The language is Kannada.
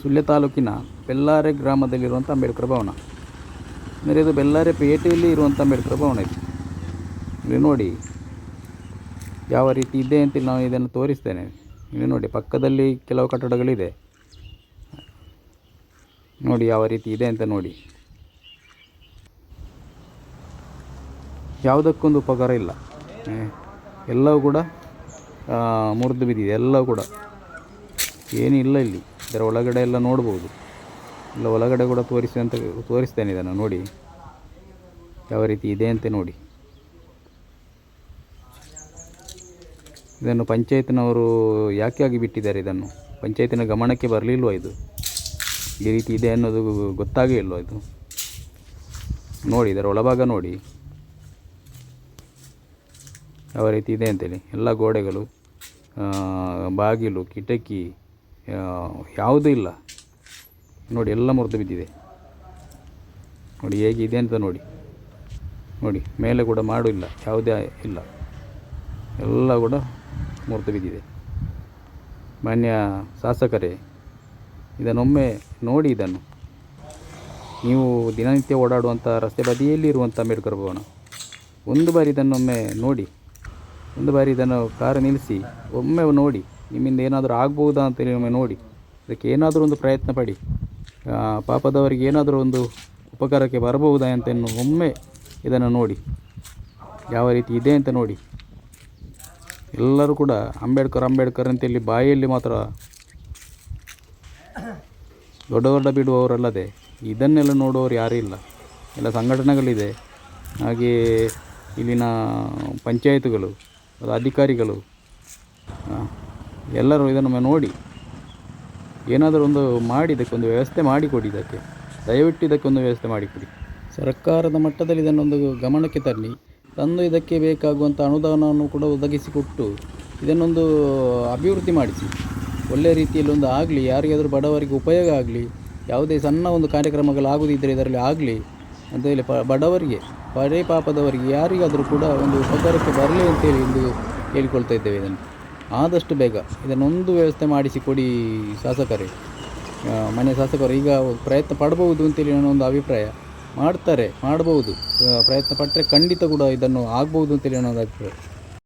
ಸುಳ್ಯ ತಾಲೂಕಿನ ಬೆಲ್ಲಾರೆ ಗ್ರಾಮದಲ್ಲಿರುವಂಥ ಅಂಬೇಡ್ಕರ್ ಭವನ. ಅಂದರೆ ಇದು ಬೆಲ್ಲಾರೆ ಪೇಟೆಯಲ್ಲಿ ಇರುವಂಥ ಅಂಬೇಡ್ಕರ್ ಭವನ ಇದು. ಇಲ್ಲಿ ನೋಡಿ ಯಾವ ರೀತಿ ಇದೆ ಅಂತ ನಾನು ಇದನ್ನು ತೋರಿಸ್ತೇನೆ. ಇಲ್ಲಿ ನೋಡಿ ಪಕ್ಕದಲ್ಲಿ ಕೆಲವು ಕಟ್ಟಡಗಳಿದೆ. ನೋಡಿ ಯಾವ ರೀತಿ ಇದೆ ಅಂತ ನೋಡಿ. ಯಾವುದಕ್ಕೊಂದು ಉಪಕಾರ ಇಲ್ಲ. ಎಲ್ಲವೂ ಕೂಡ ಮುರಿದು ಬಿದ್ದಿದೆ, ಎಲ್ಲವೂ ಕೂಡ. ಏನಿಲ್ಲ ಇಲ್ಲಿ. ಇದರ ಒಳಗಡೆ ಎಲ್ಲ ನೋಡ್ಬೋದು. ಇಲ್ಲ ಒಳಗಡೆ ಕೂಡ ತೋರಿಸಿ ಅಂತ ತೋರಿಸ್ತೇನೆ ಇದನ್ನು ನೋಡಿ. ಯಾವ ರೀತಿ ಇದೆ ಅಂತ ನೋಡಿ. ಇದನ್ನು ಪಂಚಾಯತ್ನವರು ಯಾಕೆ ಆಗಿ ಬಿಟ್ಟಿದ್ದಾರೆ ಇದನ್ನು? ಪಂಚಾಯತಿನ ಗಮನಕ್ಕೆ ಬರಲಿಲ್ವ ಇದು? ಈ ರೀತಿ ಇದೆ ಅನ್ನೋದು ಗೊತ್ತಾಗೇ ಇಲ್ವ ಇದು? ನೋಡಿ, ಇದರ ಒಳಭಾಗ ನೋಡಿ. ಯಾವ ರೀತಿ ಇದೆ ಅಂತೇಳಿ. ಎಲ್ಲ ಗೋಡೆಗಳು ಬಾಗಿಲು, ಕಿಟಕಿ ಯಾವುದೂ ಇಲ್ಲ. ನೋಡಿ, ಎಲ್ಲ ಮುರಿದು ಬಿದ್ದಿದೆ. ನೋಡಿ, ಹೇಗಿದೆ ಅಂತ ನೋಡಿ. ನೋಡಿ, ಮೇಲೆ ಕೂಡ ಮಾಡು ಇಲ್ಲ, ಯಾವುದೇ ಇಲ್ಲ. ಎಲ್ಲ ಕೂಡ ಮುರಿದು ಬಿದ್ದಿದೆ. ಮಾನ್ಯ ಶಾಸಕರೇ, ಇದನ್ನೊಮ್ಮೆ ನೋಡಿ ಇದನ್ನು. ನೀವು ದಿನನಿತ್ಯ ಓಡಾಡುವಂಥ ರಸ್ತೆ ಬದಿಯಲ್ಲಿ ಇರುವಂಥ ಅಂಬೇಡ್ಕರ್ ಭವನ. ಒಂದು ಬಾರಿ ಇದನ್ನೊಮ್ಮೆ ನೋಡಿ. ಒಂದು ಬಾರಿ ಇದನ್ನು ಕಾರು ನಿಲ್ಲಿಸಿ ಒಮ್ಮೆ ನೋಡಿ. ನಿಮ್ಮಿಂದ ಏನಾದರೂ ಆಗ್ಬೋದಾ ಅಂತೇಳಿ ಒಮ್ಮೆ ನೋಡಿ. ಅದಕ್ಕೆ ಏನಾದರೂ ಒಂದು ಪ್ರಯತ್ನ ಪಡಿ. ಪಾಪದವರಿಗೆ ಏನಾದರೂ ಒಂದು ಉಪಕಾರಕ್ಕೆ ಬರಬಹುದಾ ಅಂತ ಒಮ್ಮೆ ಇದನ್ನು ನೋಡಿ. ಯಾವ ರೀತಿ ಇದೆ ಅಂತ ನೋಡಿ. ಎಲ್ಲರೂ ಕೂಡ ಅಂಬೇಡ್ಕರ್ ಅಂಬೇಡ್ಕರ್ ಅಂತೇಳಿ ಬಾಯಲ್ಲಿ ಮಾತ್ರ ದೊಡ್ಡ ದೊಡ್ಡ ಬಿಡುವವರಲ್ಲದೆ ಇದನ್ನೆಲ್ಲ ನೋಡುವವರು ಯಾರೂ ಇಲ್ಲ. ಎಲ್ಲ ಸಂಘಟನೆಗಳಿದೆ. ಹಾಗೆಯೇ ಇಲ್ಲಿನ ಪಂಚಾಯತ್ಗಳು, ಅಧಿಕಾರಿಗಳು ಎಲ್ಲರೂ ಇದನ್ನು ನೋಡಿ. ಏನಾದರೂ ಒಂದು ಮಾಡಿ ಇದಕ್ಕೊಂದು ವ್ಯವಸ್ಥೆ ಮಾಡಿಕೊಡಿ ಇದಕ್ಕೆ. ದಯವಿಟ್ಟು ಇದಕ್ಕೊಂದು ವ್ಯವಸ್ಥೆ ಮಾಡಿಕೊಡಿ. ಸರ್ಕಾರದ ಮಟ್ಟದಲ್ಲಿ ಇದನ್ನೊಂದು ಗಮನಕ್ಕೆ ತರಲಿ. ತಂದು ಇದಕ್ಕೆ ಬೇಕಾಗುವಂಥ ಅನುದಾನವನ್ನು ಕೂಡ ಒದಗಿಸಿಕೊಟ್ಟು ಇದನ್ನೊಂದು ಅಭಿವೃದ್ಧಿ ಮಾಡಿಸಿ. ಒಳ್ಳೆಯ ರೀತಿಯಲ್ಲಿ ಒಂದು ಆಗಲಿ, ಯಾರಿಗಾದರೂ ಬಡವರಿಗೆ ಉಪಯೋಗ ಆಗಲಿ, ಯಾವುದೇ ಸಣ್ಣ ಒಂದು ಕಾರ್ಯಕ್ರಮಗಳಾಗುವುದಿದ್ದರೆ ಇದರಲ್ಲಿ ಆಗಲಿ ಅಂತ ಹೇಳಿ ಪ ಬಡವರಿಗೆ ಪಡೆ ಪಾಪದವರಿಗೆ ಯಾರಿಗಾದರೂ ಕೂಡ ಒಂದು ಉಪಕಾರಕ್ಕೆ ಬರಲಿ ಅಂತೇಳಿ ಎಂದು ಹೇಳಿಕೊಳ್ತಾ ಇದ್ದೇವೆ ಇದನ್ನು. ಆದಷ್ಟು ಬೇಗ ಇದನ್ನೊಂದು ವ್ಯವಸ್ಥೆ ಮಾಡಿಸಿ ಕೊಡಿ ಶಾಸಕರೇ. ಮನೆ ಶಾಸಕರು, ಈಗ ಪ್ರಯತ್ನ ಪಡಬಹುದು ಅಂತೇಳಿ ನನ್ನ ಒಂದು ಅಭಿಪ್ರಾಯ. ಮಾಡ್ತಾರೆ, ಮಾಡಬಹುದು. ಪ್ರಯತ್ನ ಪಟ್ಟರೆ ಖಂಡಿತ ಕೂಡ ಇದನ್ನು ಆಗ್ಬೋದು ಅಂತೇಳಿ ನನ್ನ ಒಂದು ಅಭಿಪ್ರಾಯ.